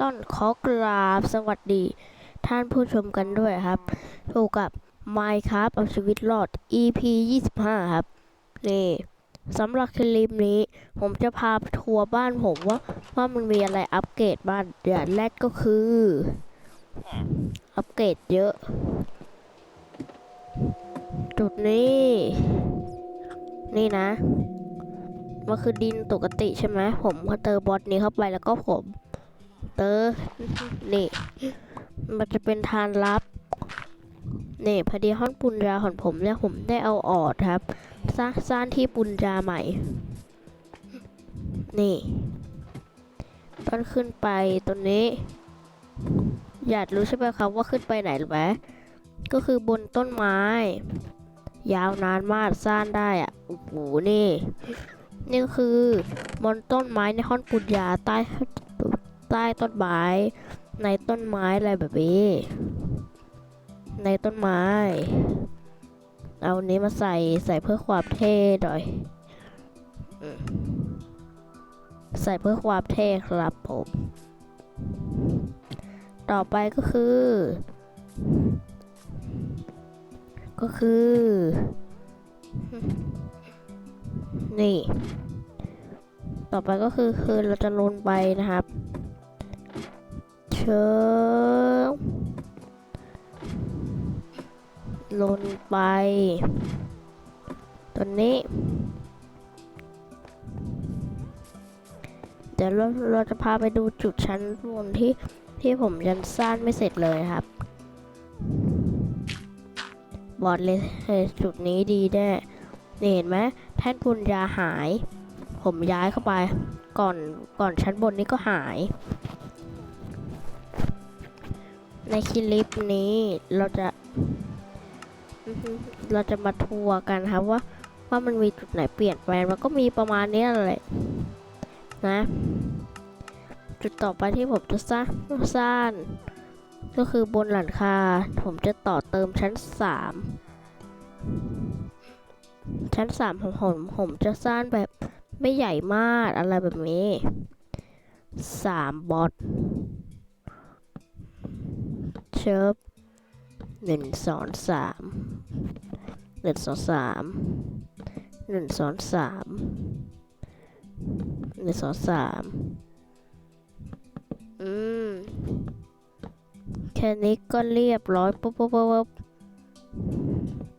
ต้นขอกราบสวัสดี ท่านผู้ชมกันด้วยครับถูกกับ Minecraft เอาชีวิตรอด EP 25 ครับ นี่สำหรับคลิปนี้ ผมจะพาไปทัวร์บ้านผมว่า ว่ามันมีอะไรอัปเกรดบ้านอย่างแรกก็คือ อัปเกรดเยอะ จุดนี้ นี่นะ มันคือดินปกติใช่ไหมผมก็เติมบอสนี้เข้าไปแล้วก็ผม เตอนี่ มันจะเป็นทานลับนี่พอดีห้องปุญญาของผมเนี่ยผมได้เอาออกครับสร้างสร้างที่ปุญญาใหม่ นี่ต้นขึ้นไปตรงนี้ อยากรู้ใช่ไหมครับว่าขึ้นไปไหนหรือไหมก็คือบนต้นไม้ ยาวนานมากสร้างได้อะโอ้โหนี่นี่คือ บนต้นไม้ในห้องปุญญาใต้ ใต้ต้นไม้ ในต้นไม้อะไรแบบนี้ ในต้นไม้ เอาอันนี้มาใส่ใส่เพื่อความเท่หน่อย ใส่เพื่อความเท่ครับผม ต่อไปก็คือ ก็คือ นี่ต่อไปก็คือคือเราจะลงไปนะครับ เชิญลงไปตัวนี้ เดี๋ยวเราเราจะพาไปดูจุดชั้นบนที่ที่ผมยันสร้างไม่เสร็จเลยครับ บอดเลยจุดนี้ดีแน่เห็นไหมแท่นปุญญาหาย ผมย้ายเข้าไป ก่อนก่อนชั้นบนนี้ก็หาย ในคลิปนี้เราจะ เราจะมาทัวร์กันครับว่าว่ามันมีจุดไหนเปลี่ยนแปลงมันก็มีประมาณนี้แหละนะ จุดต่อไปที่ผมจะสร้างสร้างก็คือบนหลังคา ผมจะต่อเติมชั้นสามชั้นสามของผมผมจะสร้างแบบไม่ใหญ่มากอะไรแบบนี้สามบอท เชิบหนึ่งสองสามหนึ่งสองสามหนึ่งสองสามหนึ่งสองสามอืม แค่นี้ก็เรียบร้อยปุ๊บปุ๊บปุ๊บ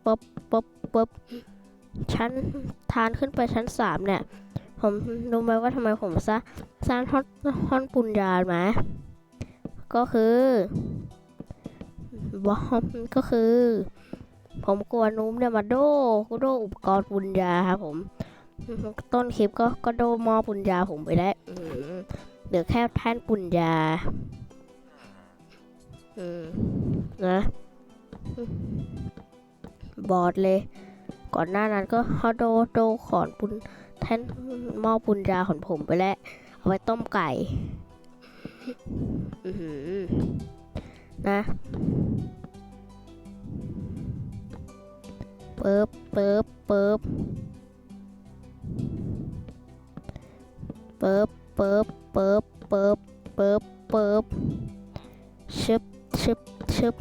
ปุ๊บปุ๊บปุ๊บชั้นทานขึ้นไปชั้นสามเนี่ย ผมรู้ไหมว่าทำไมผมสร้างสร้างห้องห้องปุญญาไหมก็คือ บอมก็คือ ผมกลัวนุ้มเนี่ยมาโดกโดอุปกรณ์ปุญญาครับผม ต้นคลิปก็ก็โดมอปุญญาผมไปได้วเหลือแค่แท่นปุญญา อืม นะบอดเลย ก่อนหน้านั้นก็ฮอโดโดขอนปุนแท่นหม้อปุนยาของผมไปแล้ว เอาไว้ต้มไก่ อือหือ นะเปิบเปิบเปิบเปิบเปิบเปิบเปิบเปิบเปิบชึบชึบชึบ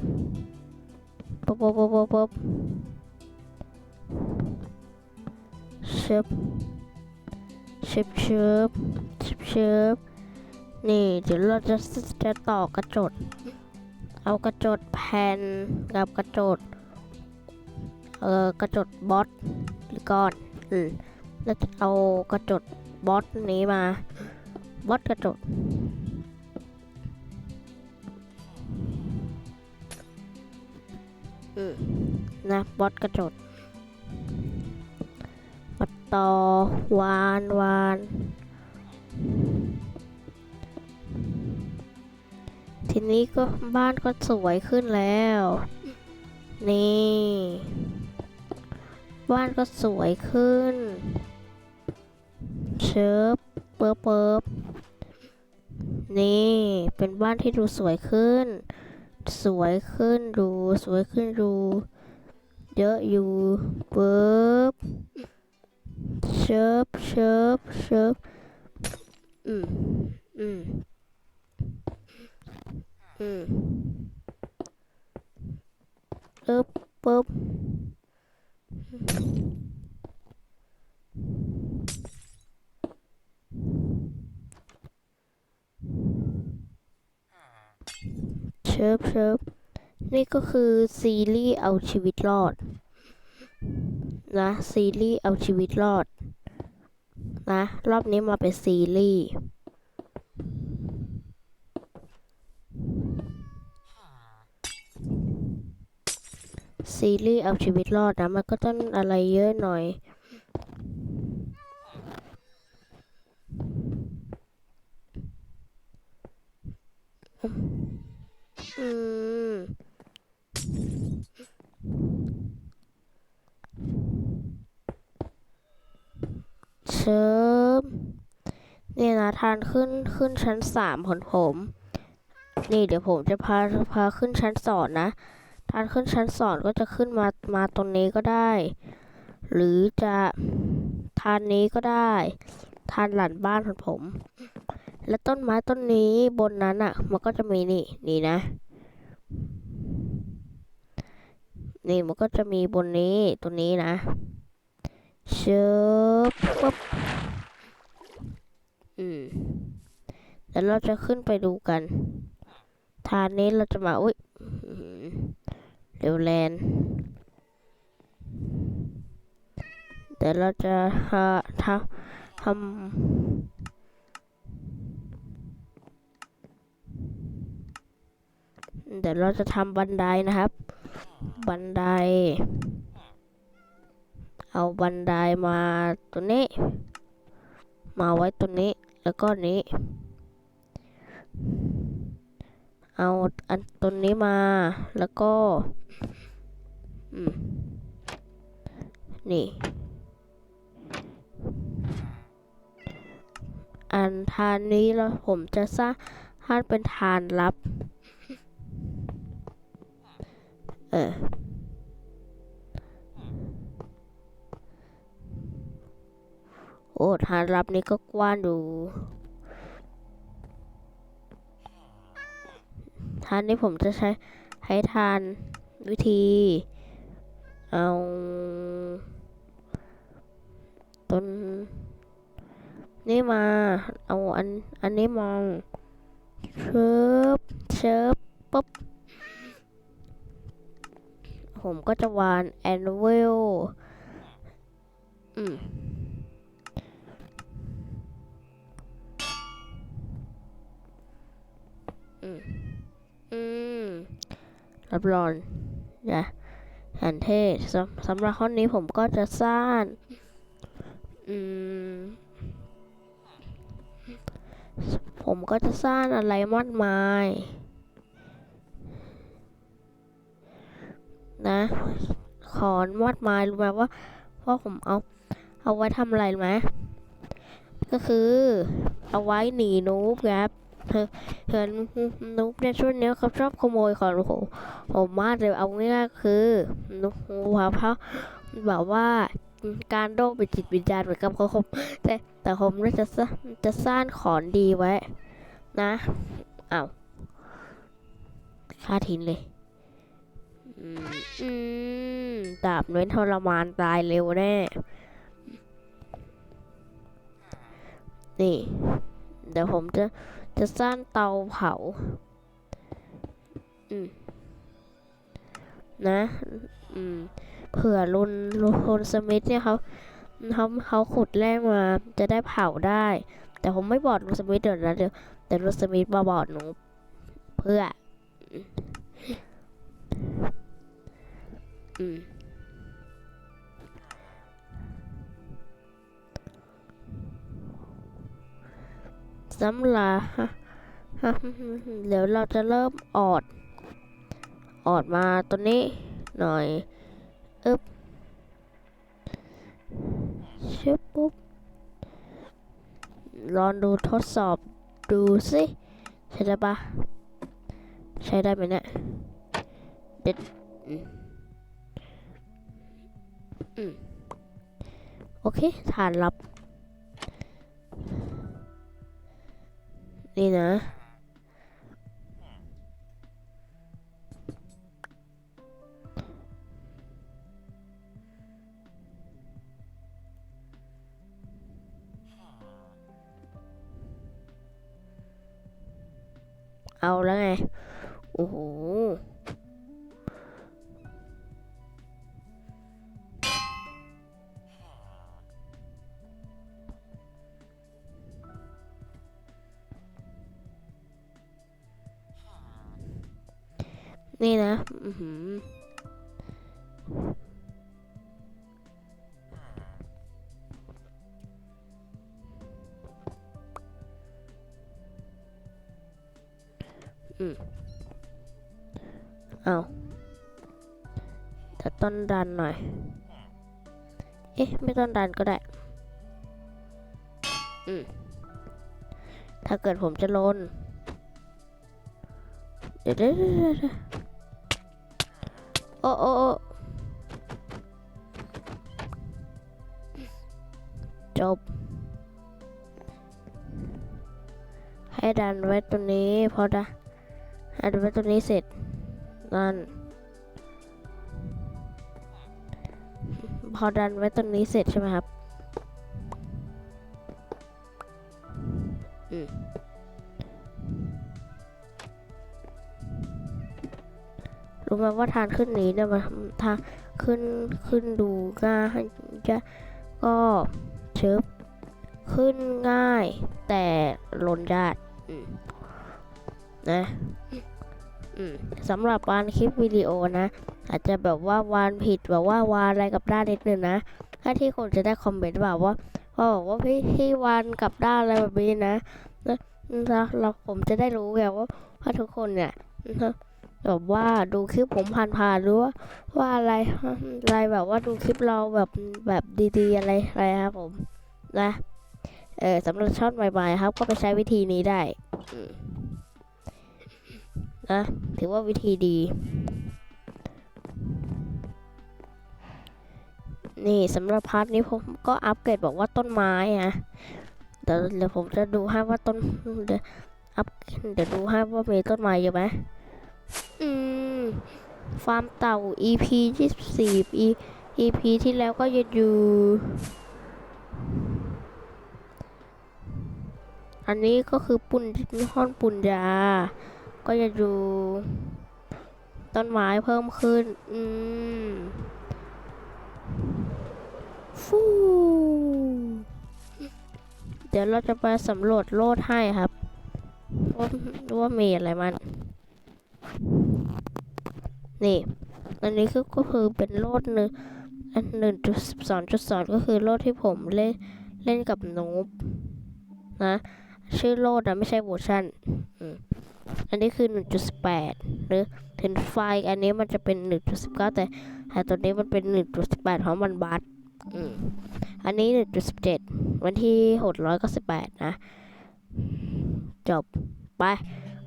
ปุ๊บปุ๊บปุ๊บปุ๊บปุ๊บชึบชึบชึบชึบชึบนี่เดี๋ยวเราจะจะต่อกระจก เอากระจกแผ่นกับกระจกเอ่อกระจกบอสหรือก้อนอืมแล้วเอากระจกบอสนี้มาบอสกระจกอืมนะบอสกระจดมาต่อวานวาน นี้ก็บ้านก็สวยขึ้นแล้ว นี่ บ้านก็สวยขึ้น เชิบเปิบเปิบนี่ เป็นบ้านที่ดูสวยขึ้น สวยขึ้นดู สวยขึ้นดู เยอะอยู่ปึ๊บเชิบเชิบเชิบอืมอืม อืมปึ๊บปึ๊บเชิบเชิบนี่ก็คือซีรีส์เอาชีวิตรอด นะ ซีรีส์เอาชีวิตรอด นะ รอบนี้มาเป็นซีรีส์ ซีรีส์เอาชีวิตรอดนะ มันก็ต้องอะไรเยอะหน่อยอืมเชิมเนี่ยนะทานขึ้นขึ้นชั้นสามของผม นี่เดี๋ยวผมจะพาพาขึ้นชั้นสองนะ ทานขึ้นชั้นสองก็จะขึ้นมามาตรงนี้ก็ได้ หรือจะทานนี้ก็ได้ ทานหลังบ้านของผม และต้นไม้ต้นนี้บนนั้นอะ มันก็จะมีนี่นี่นะ นี่มันก็จะมีบนนี้ตัวนี้นะเชิบปุ๊บอืมแล้วเราจะขึ้นไปดูกัน ทานนี้เราจะมา อุ้ย เร็วแลนเดี๋ยวเราจะหาทำทำเดี๋ยวเราจะทำบันไดนะครับ บันได เอาบันไดมาตัวนี้ มาไว้ตัวนี้แล้วก็นี้ เอาอันตัวนี้มาแล้วก็นี่ อันทานนี้แล้วผมจะสร้างให้เป็นทานลับ เออโอ้ทานลับนี้ก็กว้าง ดูทานนี้ผมจะใช้ให้ทานวิธี เอาต้นนี่มา เอาอันอันนี้มองเชิบเชิบปุ๊บ ผมก็จะวานแอนเวลอืมอืม อืม รับรองนะหันเทศสำสำหรับข้อนี้ผมก็จะสร้าง อืม ผมก็จะสร้างอะไรมากมาย นะขอนมากมายรู้ไหมว่าว่าผมเอา เอาไว้ทำอะไรไหมก็คือ เอาไว้หนีนูบครับ เธอเห็นนูบในช่วงนี้เขาชอบขโมยของผมผมมากเลยเอาง่ายๆคือนูบว่าเพราะแบบว่าการโรคเป็นจิตวิญญาณเหมือนกับเขาผมแต่แต่ผมน่าจะจะสร้างของดีไว้ นะอ้าวฆ่าทิ้งเลยอืมดาบเน้อยทรมานตายเร็วแน่ นี่ เดี๋ยวผมจะ จะสร้างเตาเผา อืม นะ อืม เผื่อรุนรุนสมิธเนี่ยเขาเขาเขาขุดแร่มา จะได้เผาได้ แต่ผมไม่บอกรุนสมิธเดี๋ยวนะเดี๋ยวแต่รุนสมิธมาบอกหนูเพื่อ อืม สำหรับเดี๋ยวเราจะเริ่มออด ออดมาตัวนี้หน่อยอึ๊บชึบปุ๊บลองดูทดสอบดูสิใช่ได้ปะใช้ได้ไหมเนี่ยเด็ดโอเคฐานลับ นี่น นี่นะอือหืออืมเอาแต่ต้นดันหน่อย เอ๊ะ ไม่ต้นดันก็ได้ อืม ถ้าเกิดผมจะลนเดี๋ยวเดี๋ยวเดี๋ยวเดี๋ยว โอ้โอ้โอ้จบ ให้ดันไว้ตัวนี้พอดะให้ดันไว้ตัวนี้เสร็จนั่นพอดันไว้ตรงนี้เสร็จใช่ไหมครับ รู้ไหมว่าทางขึ้นนี้เนี่ยมันทางขึ้นขึ้นดูง่ายจะก็เชิบขึ้นง่าย แต่ลนยากนะสำหรับวานคลิปวิดีโอนะ อาจจะแบบว่าวานผิดแบบว่าวานอะไรกับด้านนิดนึงนะถ้าที่คนจะได้คอมเมนต์แบบว่าว่าบอกว่าพี่ที่วานกับด้านอะไรแบบนี้นะแล้วเราผมจะได้รู้ไงว่าว่าทุกคนเนี่ยนะ แบบว่าดูคลิปผมผ่านๆหรือว่าว่าอะไรอะไรแบบว่าดูคลิปเราแบบแบบดีๆอะไรอะไรครับผมนะเออสำหรับช่องใหม่ๆครับก็ไปใช้วิธีนี้ได้นะถือว่าวิธีดี นี่สำหรับพาร์ทนี้ผมก็อัปเกรดบอกว่าต้นไม้อะเดี๋ยวเดี๋ยวผมจะดูให้ว่าต้นเดี๋ยวอัพเดี๋ยวดูให้ว่ามีต้นไม้เยอะไหม อืม ฟาร์มเต่า EP ที่สี่ ep ที่แล้วก็จะอยู่ อันนี้ก็คือปุ่นห้อนปุ่นยา ก็จะดู ต้นไม้เพิ่มขึ้น อืม ฟูเดี๋ยวเราจะไปสำรวจโลดให้ครับ ว่าว่ามีอะไรมัน นี่ อันนี้คือก็คือเป็นโลดหนึ่งอันหนึ่งจุดสองจุดสองก็คือโลดที่ผมเล่นเล่นกับนูบนะ ชื่อโลดนะไม่ใช่เวอร์ชันอันนี้คือหนึ่งจุดแปดหรือถึงไฟล์อันนี้มันจะเป็นหนึ่งจุดสิบเก้าแต่แต่ตัวนี้มันเป็นหนึ่งบแปดเพราะมันบัสอืมอันนี้หนึ่งจุดสิบเจ็ดวันที่หกร้อยเก้าสิบแปดนะ จบ ไป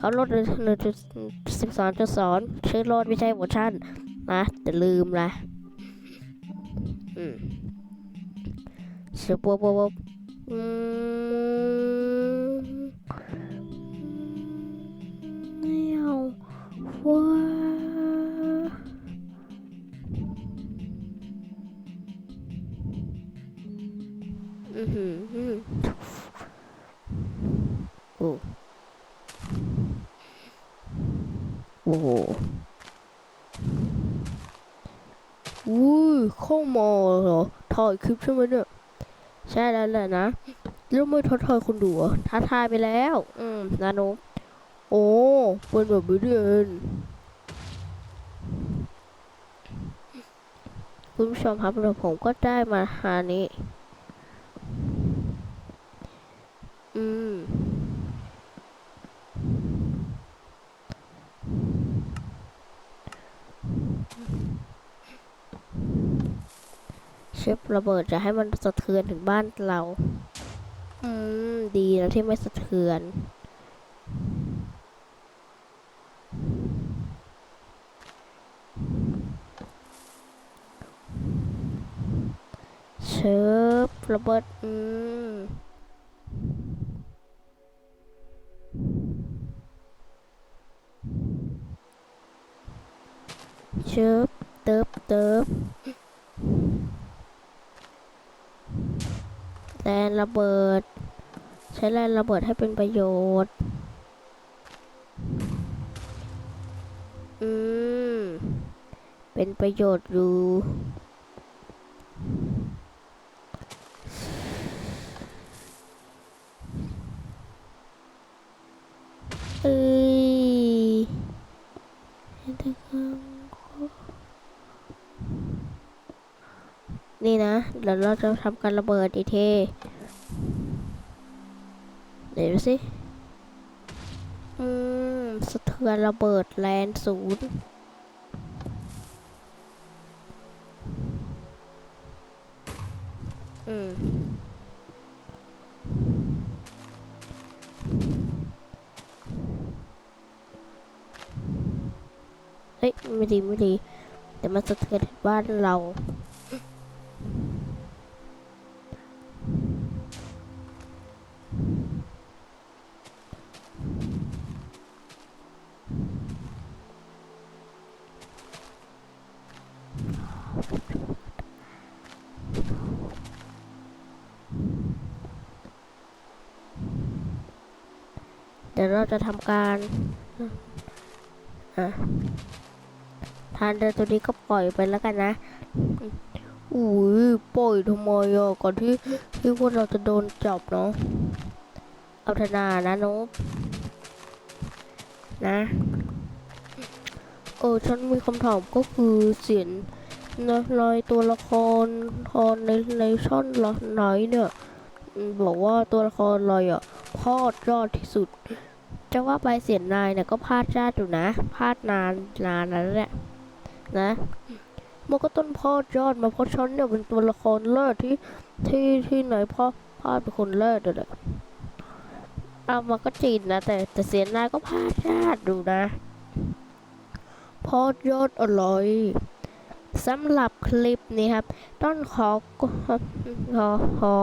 เขาลดหนึ่งจุดสิบสองจุดสองชื่อโลดไม่ใช่เวอร์ชันนะแต่ลืมละอืมสปัวปัวปัวอืม โอ้โหอุ้ยข้ามาเหรอถ่ายคลิปใช่ไหมเนี่ยใช่แล้วแหละนะแล้วไม่ท้าทายคนดูเหรอท้าทายไปแล้ว อืมนานุโอ้เป็นแบบนี้นี่เองคุณผู้ชมครับเดี๋ยวผมก็ได้มาหานี้ อืม ชฟระเบิดจะให้มันสะเทือนถึงบ้านเรา อืม ดีแล้วที่ไม่สะเทือนเชฟระเบิด อืมเชฟเติบเติบ นระเบิด ใช้แลนระเบิดให้เป็นประโยชน์ อืม เป็นประโยชน์อยู่เอ้ยนี่นะ เดี๋ยวเราจะทำการระเบิดอีกที ดี๋ยวดูสิอืมสะเทือนระเบิดแลนด์ศูนย์อืมเฮ้ยไม่ดีไม่ดีเดี๋ยวมันสะเทือนถึงบ้านเรา เดี๋ยวเราจะทำการอะทานเดินตัวนี้ก็ปล่อยไปแล้วกันนะอุ้ยปล่อยทำไมอะก่อนที่ที่พวกเราจะโดนจับเนาะเอาธนานะนบนะเออฉันมีคำถามก็คือเสียงนะลอยตัวละครทอนในในช่อนละไหนเนี่ย บอกว่าตัวละครลอยอะ พอดยอดที่สุด จะว่าไปเสียนายเนี่ยก็พลาดยากอยู่นะพลาดนานนานแล้วแหละนะมันก็ต้นพอดยอดมาเพราะฉันเนี่ยเป็นตัวละครเลิศที่ที่ที่ไหนพ่อพลาดเป็นคนเลิศเลยแหละเอามาก็จริงนะแต่แต่เสียนายก็พลาดยากดูนะพอดยอดอร่อยสำหรับคลิปนี้ครับ ต้นขอขอขอ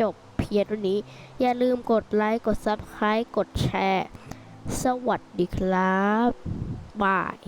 จบ เพียงเท่านี้ อย่าลืมกดไลค์ กด Subscribe กดแชร์ สวัสดีครับบาย